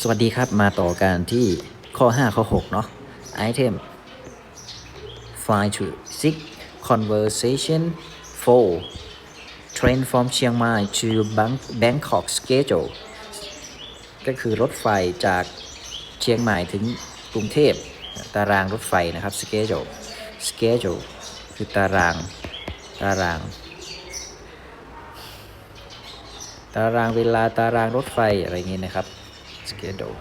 สวัสดีครับมาต่อกันที่ข้อ 5 ข้อ 6 เนาะ item fly to six conversation four train from เชียงใหม่ to Bang- Bangkok schedule ก็คือรถไฟจากเชียงใหม่ถึงกรุงเทพตารางรถไฟนะครับ schedule schedule คือตาราง ตาราง ตารางเวลาตารางรถไฟอะไรเงี้ยนะครับ schedule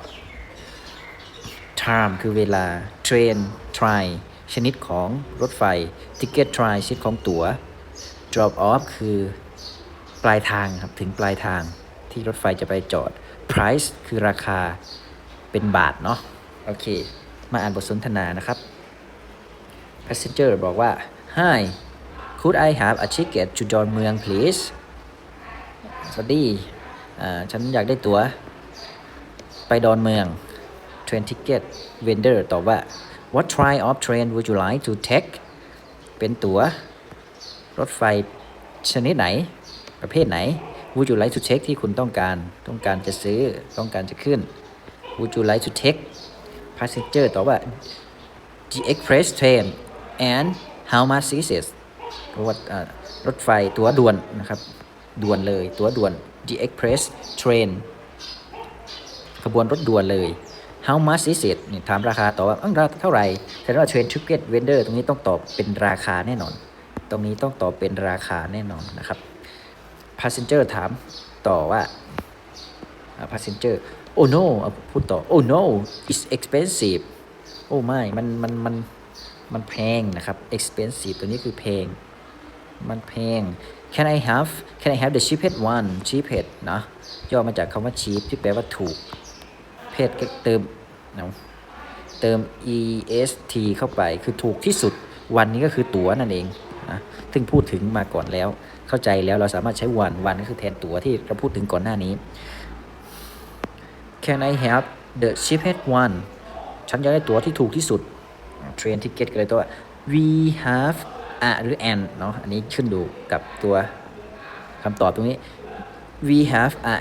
time คือเวลา train try ชนิดของรถไฟ ticket try ชนิดของตั๋ว drop off คือปลายทางครับ ถึงปลายทางที่รถไฟจะไปจอด price คือราคาเป็นบาทเนาะโอเค มาอ่านบทสนทนานะครับ passenger บอกว่า hi could I have a ticket to ดอนเมือง please สวัสดีอ่าฉันอยากได้ตั๋ว ไปดอนเมือง train ticket vendor ตอบว่า what type of train would you like to take เป็นตั๋วรถไฟชนิดไหน ประเภทไหน would you like to take ที่คุณต้องการ ต้องการจะซื้อ ต้องการจะขึ้น would you like to take passenger ตอบว่า the express train and how much is it ราะว่ารถไฟตั๋วด่วนนะครับ ด่วนเลยตั๋วด่วน the express train ขบวนรถด่วนเลย how much is it นี่ถามราคาตอบว่าอังราคาเท่าไหร่แสดงว่า train ticket vendor ตรงนี้ต้องตอบเป็นราคาแน่นอน ตรงนี้ต้องตอบเป็นราคาแน่นอนนะครับ passenger ถามต่อว่าอ่า passenger oh no พูดต่อ oh no it's expensive โอ้ไม่มันมันมันมันแพงนะครับ expensive ตัวนี้คือแพง มันแพง can I have can I have the cheapest one cheapest นะย่อมาจากคำว่า cheap ที่แปลว่าถูก เพศก็เติมเนาะเติม est เข้าไปคือถูกที่สุดวันนี้ก็คือตั๋วนั่นเองนะซึ่งพูดถึงมาก่อนแล้ว เข้าใจแล้วเราสามารถใช้วันวันก็คือแทนตั๋วที่เราพูดถึงก่อนหน้านี้ Can I have the cheapest one ฉันอยากได้ตั๋วที่ถูกที่สุด train ticket ก็เลยตัว we have a หรือ an เนาะอันนี้ขึ้นดูกับตัวคำตอบตรงนี้ we have a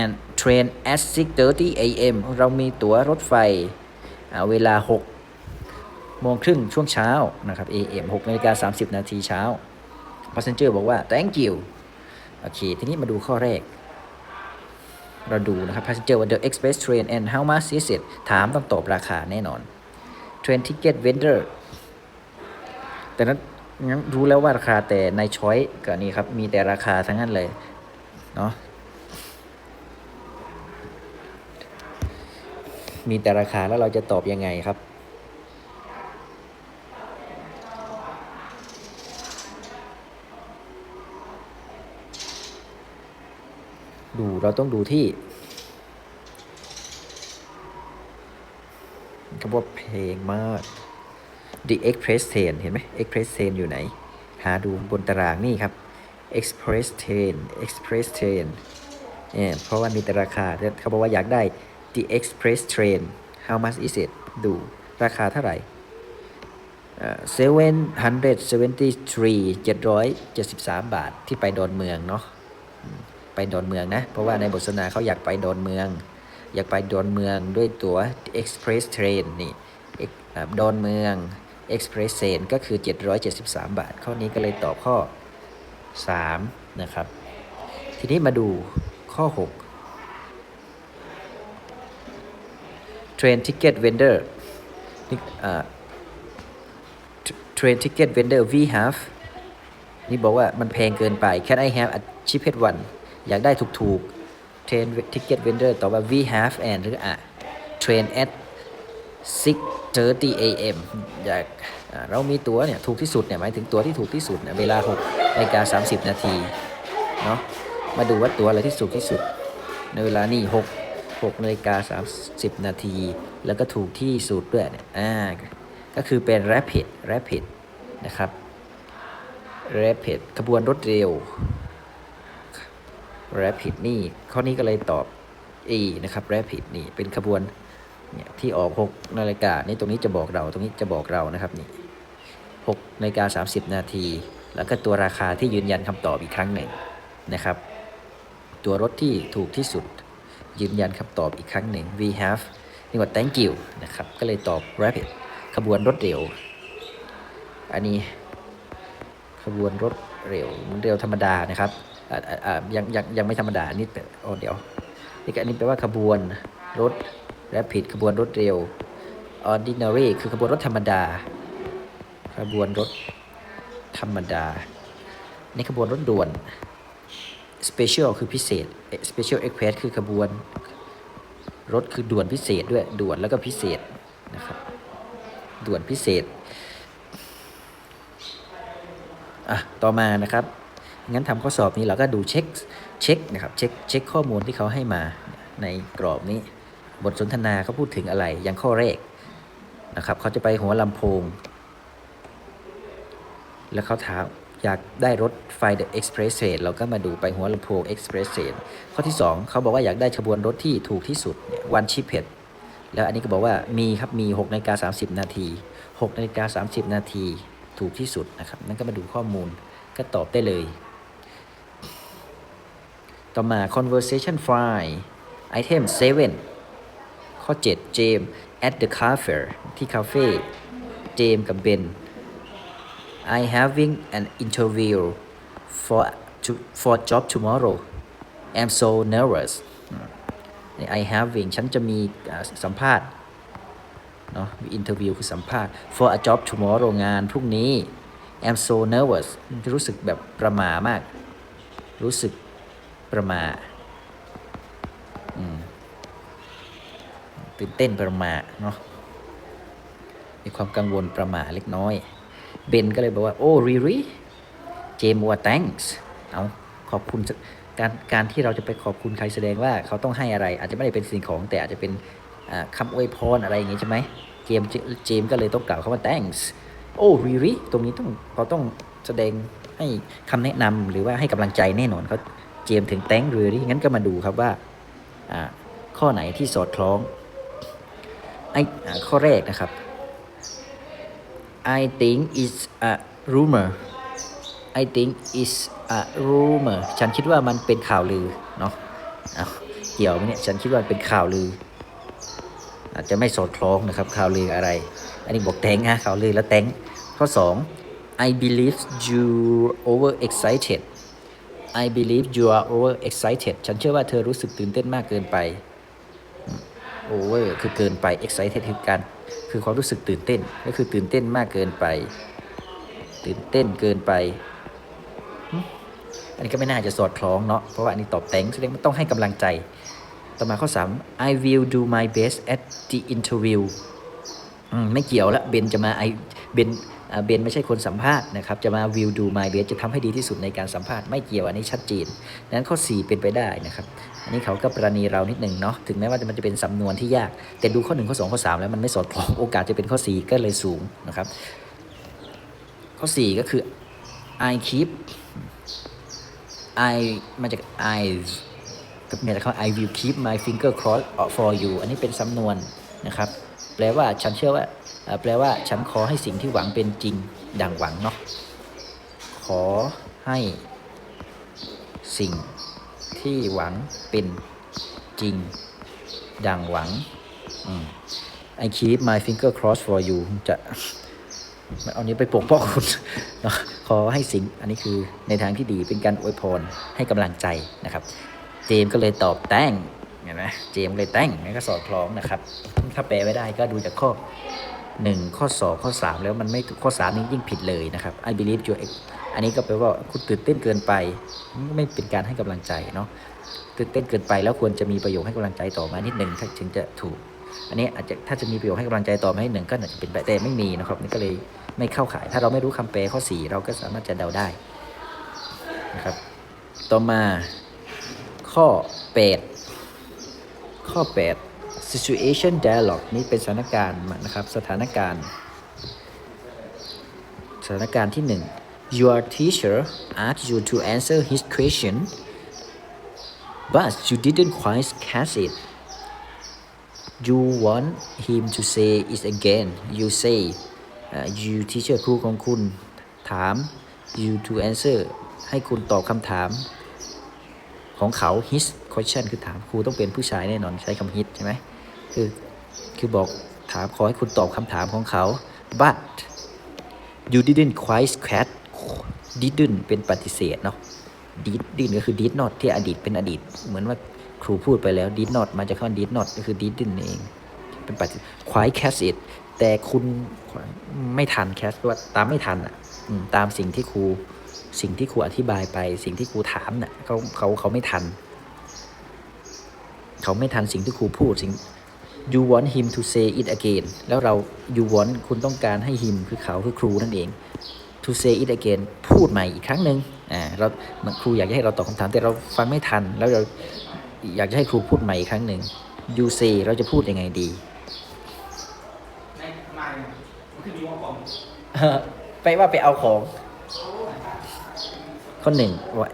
an train at 6:30 a.m. เรามีตั๋วรถไฟเวลา 6 โมงครึ่งช่วงเช้านะครับ a.m. 6นาฬิกา30 นาทีเช้า passenger บอกว่า thank you โอเค ทีนี้มาดูข้อแรก เราดูนะครับ passenger ว่า the express train and how much is it ถามต้องตอบราคาแน่นอน train ticket vendor แต่นั้นงั้นรู้แล้วว่าราคาแต่ในช้อยกับนี้ครับ มีแต่ราคาทั้งนั้นเลย เนาะ มีแต่ราคาแล้วเราจะตอบยังไงครับ ดูเราต้องดูที่คำว่าเพลงมาก The Express Train เห็นไหม Express Train อยู่ไหน หาดูบนตารางนี่ครับ Express Train Express Train เนี่ยเพราะว่ามีแต่ราคาเขาบอกว่าอยากได้ The Express Train how much is it ดูราคาเท่าไหร่เซเว่นฮันเดเซเวนตี้ทรีเจ็ดร้อยเจ็ดสิบสามบาทที่ไปดอนเมืองเนาะไปดอนเมืองนะ เพราะว่าในบทสนทนาเขาอยากไปดอนเมือง อยากไปดอนเมืองด้วยตั๋ว Express Train นี่เอกอ่าดอนเมือง Express Train ก็คือ 773 บาท ข้อนี้ก็เลยตอบข้อ 3 นะครับ ทีนี้มาดูข้อ 6 Train Ticket Vendor นี่อ่า Train Ticket Vendor we have นี่บอกว่ามันแพงเกินไป Can I have a cheapest one อยากได้ถูกๆ Train Ticket Vendor ตอบว่า we have and หรือ a train at 6:30 a.m. อยากเรามีตั๋วเนี่ยถูกที่สุดเนี่ยหมายถึงตั๋วที่ถูกที่สุดเนี่ยเวลา6นาฬิกา30 นาทีเนาะมาดูว่าตั๋วอะไรที่ถูกที่สุด ในเวลานี่6 6นาฬิกา30 นาที แล้วก็ถูกที่สุดด้วยเนี่ยอ่าก็คือเป็น rapid rapid นะครับ rapid ขบวนรถเร็ว rapid นี่ข้อนี้ก็เลยตอบ E นะครับ rapid นี่เป็นขบวนเนี่ยที่ออก6นาฬิกานี่ตรงนี้จะบอกเราตรงนี้จะบอกเรานะครับนี่6นาฬิกา30 นาที แล้วก็ตัวราคาที่ยืนยันคำตอบอีกครั้งหนึ่งนะครับ ตัวรถที่ถูกที่สุด ยืนยันคำตอบอีกครั้งหนึ่ง we have นี่ว่า thank you นะครับ ก็เลยตอบ rapid ขบวนรถเร็ว อันนี้ ขบวนรถเร็วเร็วธรรมดานะครับยังยังยังไม่ธรรมดานนี้เป็นโอ้เดี๋ยวนี่ก็อันนี้แปลว่าขบวนรถ rapid ขบวนรถเร็ว ordinary คือขบวนรถธรรมดา ขบวนรถธรรมดา ในขบวนรถด่วน special คือพิเศษ special express คือขบวน รถคือด่วนพิเศษด้วยด่วนแล้วก็พิเศษนะครับด่วนพิเศษอะต่อมานะครับงั้นทำข้อสอบนี้เราก็ดูเช็คเช็คนะครับเช็คเช็คข้อมูลที่เขาให้มาในกรอบนี้ บทสนทนาเขาพูดถึงอะไร อย่างข้อแรกนะครับเขาจะไปหัวลำโพง แล้วเขาถาม อยากได้รถไฟ The Express Train เราก็มาดูไปหัวลำโพง Express Train ข้อที่ 2 เขาบอกว่าอยากได้ขบวนรถที่ถูกที่สุดวันชิปเพดแล้วอันนี้ก็บอกว่ามีครับมี6นาฬิกา30 นาที6นาฬิกา30 นาทีถูกที่สุดนะครับนั่นก็มาดูข้อมูลก็ตอบได้เลย ต่อมา conversation file item 7 ข้อ7เจม at the cafe ที่คาเฟ่เจมกับเบน I having an interview for to, for job tomorrow I'm so nervous I having ฉันจะมีสัมภาษณ์เนาะ interview คือสัมภาษณ์ for a job tomorrow งานพรุ่งนี้ I'm so nervous รู้สึกแบบประหม่ามาก รู้สึกประหม่าตื่นเต้นประหม่าเนาะมีความกังวลประหม่าเล็กน้อย เบนก็เลยบอกว่า โอ้ really เจมัว่า thanks เอาขอบคุณการการที่เราจะไปขอบคุณใครแสดงว่าเขาต้องให้อะไร อาจจะไม่ได้เป็นสิ่งของแต่อาจจะเป็นอ่าคำอวยพรอะไรอย่างงี้ใช่ไหมเจมเจเจมก็เลยต้องกล่าวคำว่า thanks โอ้ really ตรงนี้ต้องเขาต้องแสดงให้คำแนะนำหรือว่าให้กำลังใจแน่นอนเขาเจมถึง thank really งั้นก็มาดูครับว่าข้อไหนที่สอดคล้องไอ้ข้อแรกนะครับ I think it's a rumor I think it's a rumor ฉันคิดว่ามันเป็นข่าวลือเนาะเกี่ยวไหมเนี่ย ฉันคิดว่าเป็นข่าวลือ อาจจะไม่สอดคล้องนะครับ ข่าวลืออะไร อันนี้บอกแตงฮะข่าวลือแล้วแตงข้อ 2 I believe you over excited I believe you are over excited ฉันเชื่อว่าเธอรู้สึกตื่นเต้นมากเกินไป over คือเกินไป excited คือการคือความรู้สึกตื่นเต้น ก็คือตื่นเต้นมากเกินไป ตื่นเต้นเกินไป อันนี้ก็ไม่น่าจะสอดคล้องเนาะเพราะว่าอันนี้ตอบแต่งแสดงว่าต้องให้กำลังใจ ต่อมาข้อ 3 I will do my best at the interview อืมไม่เกี่ยวละเบนจะมาไอเบนเบนไม่ใช่คนสัมภาษณ์นะครับ จะมา will do my best จะทำให้ดีที่สุดในการสัมภาษณ์ไม่เกี่ยวอันนี้ชัดเจนดังนั้นข้อ 4 เป็นไปได้นะครับ อันนี้เขาก็ประณีเรานิดหนึ่งเนาะถึงแม้ว่ามันจะเป็นสำนวนที่ยาก แต่ดูข้อ 1 ข้อ 2 ข้อ 3 แล้วมันไม่สอดคล้องโอกาสจะเป็นข้อ 4 ก็เลยสูงนะครับ ข้อ 4 ก็คือ I keep I มาจาก I กับเนี่ยนะครับ I will keep my finger crossed for you อันนี้เป็นสำนวนนะครับ แปลว่าฉันเชื่อว่า แปลว่าฉันขอให้สิ่งที่หวังเป็นจริงดังหวังเนาะขอให้สิ่ง ที่หวังเป็นจริง ดังหวังอืม I keep my finger crossed for you จะเอานี้ไปปกป้องคุณเนาะขอให้สิง อันนี้คือในทางที่ดีเป็นการอวยพรให้กำลังใจนะครับ เจมก็เลยตอบแต้งเห็นไหมเจมเลยแต้งนี่ก็สอดคล้องนะครับ ถ้าแปลไม่ได้ก็ดูจากข้อ 1 ข้อ 2 ข้อ 3 แล้วมันไม่ข้อ3นี้ยิ่งผิดเลยนะครับ I believe you อันนี้ก็แปลว่าคุณตื่นเต้นเกินไปไม่เป็นการให้กำลังใจเนาะตื่นเต้นเกินไปแล้วควรจะมีประโยคให้กำลังใจต่อมานิดหนึ่งถ้าถึงจะถูก อันนี้อาจจะถ้าจะมีประโยคให้กำลังใจต่อมานิดหนึ่งก็อาจจะเป็นแต่ไม่มีนะครับนี่ก็เลยไม่เข้าข่าย ถ้าเราไม่รู้คำแปลข้อ 4 เราก็สามารถจะเดาได้นะครับ ต่อมาข้อ 8 ข้อ 8 situation dialogue นี่เป็นสถานการณ์นะครับ สถานการณ์ สถานการณ์ที่ 1 your teacher asked you to answer his question but you didn't quite catch it you want him to say it again you say uh, you teacher ครูของคุณถาม you to answer ให้คุณตอบคำถาม ของเขา his question คือถามครูต้องเป็นผู้ชายแน่นอนใช้คำ hit ใช่ไหมคือคือบอกถามขอให้คุณตอบคำถามของเขา but you didn't quite catch didn't เป็นปฏิเสธเนาะ did didn't ก็คือ did not ที่อดีตเป็นอดีต เหมือนว่าครูพูดไปแล้ว did not มาจากคำว่า did not ก็คือ didn't เอง เป็นปฏิ quite catch it แต่คุณไม่ทัน catch ว่าตามไม่ทันอะตามสิ่งที่ครูสิ่งที่ครูอธิบายไป สิ่งที่ครูถามน่ะเขาเขาเขาไม่ทัน เขาไม่ทันสิ่งที่ครูพูดสิ่ง you want him to say it again แล้วเรา you want คุณต้องการให้ him คือเขาคือครูนั่นเอง to say it again พูดใหม่อีกครั้งหนึ่งอ่าเราเหมือนครูอยากจะให้เราตอบคำถามแต่เราฟังไม่ทัน แล้วเราอยากจะให้ครูพูดใหม่อีกครั้งหนึ่ง you say เราจะพูดยังไงดีในมาเนี่ยมันคือมีว่าของไปว่าไปเอาของ ข้อหนึ่งว่า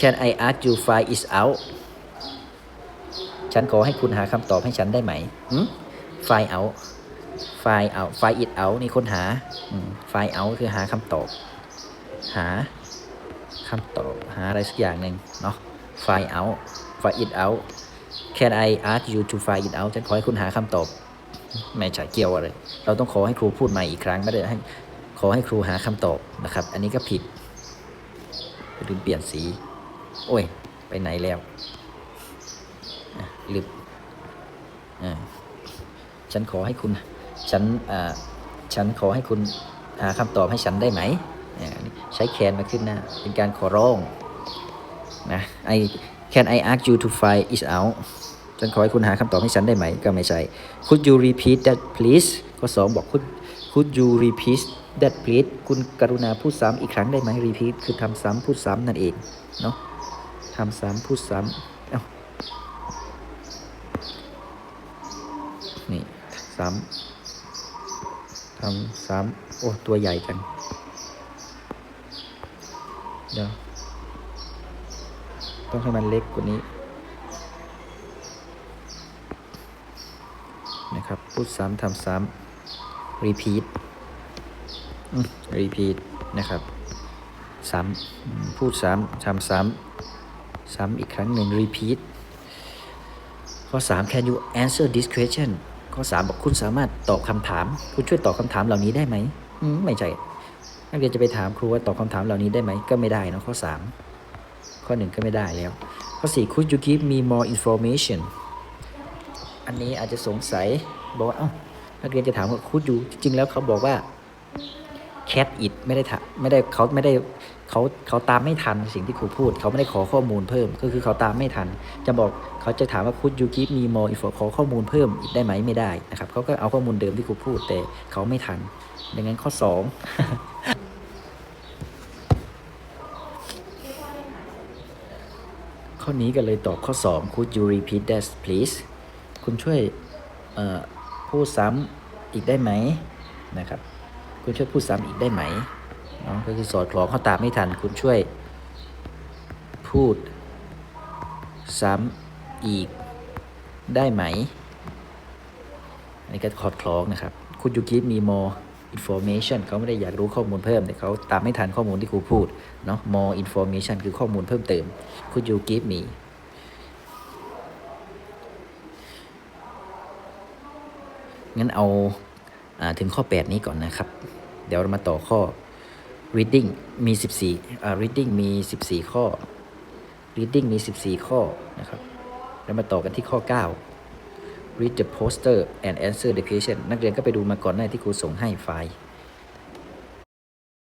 Can I ask you find it out ฉันขอให้คุณหาคำตอบให้ฉันได้ไหม หืม find out find it out นี่ค้นหาอืม find out คือหาคำตอบ หาคำตอบ หาอะไรสักอย่างหนึ่งเนาะ find out find it out Can I ask you to find it out ฉันขอให้คุณหาคำตอบ ไม่ใช่เกี่ยวอะไร เราต้องขอให้ครูพูดใหม่อีกครั้งไม่ได้ให้ขอให้ครูหาคำตอบนะครับ อันนี้ก็ผิดลืมเปลี่ยนสี โอ้ย ไปไหนแล้วลืมอ่าฉันขอให้คุณ ฉันฉันขอให้คุณหาคำตอบให้ฉันได้ไหม ใช้แคนมาขึ้นหน้า เป็นการขอร้องนะ I can I ask you to find it out ฉันขอให้คุณหาคำตอบให้ฉันได้ไหม ก็ไม่ใช่ Could you repeat that please ข้อสองบอก Could Could you repeat that please คุณกรุณาพูดซ้ำอีกครั้งได้ไหม repeat คือทำซ้ำพูดซ้ำนั่นเอง เนาะทำซ้ำพูดซ้ำเอ้านี่ซ้ำ ทำซ้ำโอ้ ตัวใหญ่จัง เดี๋ยว ต้องให้มันเล็กกว่านี้ นะครับ พูดซ้ำทำซ้ำ repeat อืม repeat นะครับซ้ำอืมพูดซ้ำทำซ้ำซ้ำอีกครั้งหนึ่ง repeat ข้อ3 can you answer this question ข้อ 3 บอกคุณสามารถตอบคำถาม คุณช่วยตอบคำถามเหล่านี้ได้ไหมไม่ใช่นักเรียนจะไปถามครูว่าตอบคำถามเหล่านี้ได้ไหมก็ไม่ได้นะข้อ 3 ข้อ 1 ก็ไม่ได้แล้ว ข้อ 4 could you give me more information อันนี้อาจจะสงสัยบอกว่าเอ้านักเรียนจะถามว่าคูดอยู่จริงๆแล้วเขาบอกว่า cat it ไม่ได้ถามไม่ได้เขาไม่ได้ เขาเขาตามไม่ทันสิ่งที่ครูพูด เขาไม่ได้ขอข้อมูลเพิ่ม ก็คือเขาตามไม่ทัน จะบอกเขาจะถามว่า could you give me more info ขอข้อมูลเพิ่มอีกได้ไหมไม่ได้นะครับเขาก็เอาข้อมูลเดิมที่ครูพูด แต่เขาไม่ทัน ดังนั้นข้อ 2ข้อนี้ก็เลยตอบข้อ 2 could you repeat that please คุณช่วยพูดซ้ำอีกได้ไหมนะครับ คุณช่วยพูดซ้ำอีกได้ไหม เนาะก็คือสอดคล้องเขาตามไม่ทันคุณช่วย พูด ซ้ำอีกได้ไหม อันนี้ก็คอดคล้องนะครับ คุณยูกิฟมี more information เขาไม่ได้อยากรู้ข้อมูลเพิ่ม แต่เขาตามไม่ทันข้อมูลที่ครูพูดเนาะ more information คือข้อมูลเพิ่มเติม คุณยูกิฟมี งั้นเอาอาถึงข้อ 8 นี้ก่อนนะครับ เดี๋ยวเรามาต่อข้อ reading มี 14อ่า reading มี 14 ข้อ reading มี 14 ข้อนะครับแล้วมาต่อกันที่ข้อ 9 read the poster and answer the question นักเรียนก็ไปดูมาก่อนหน้าที่ครูส่งให้ไฟล์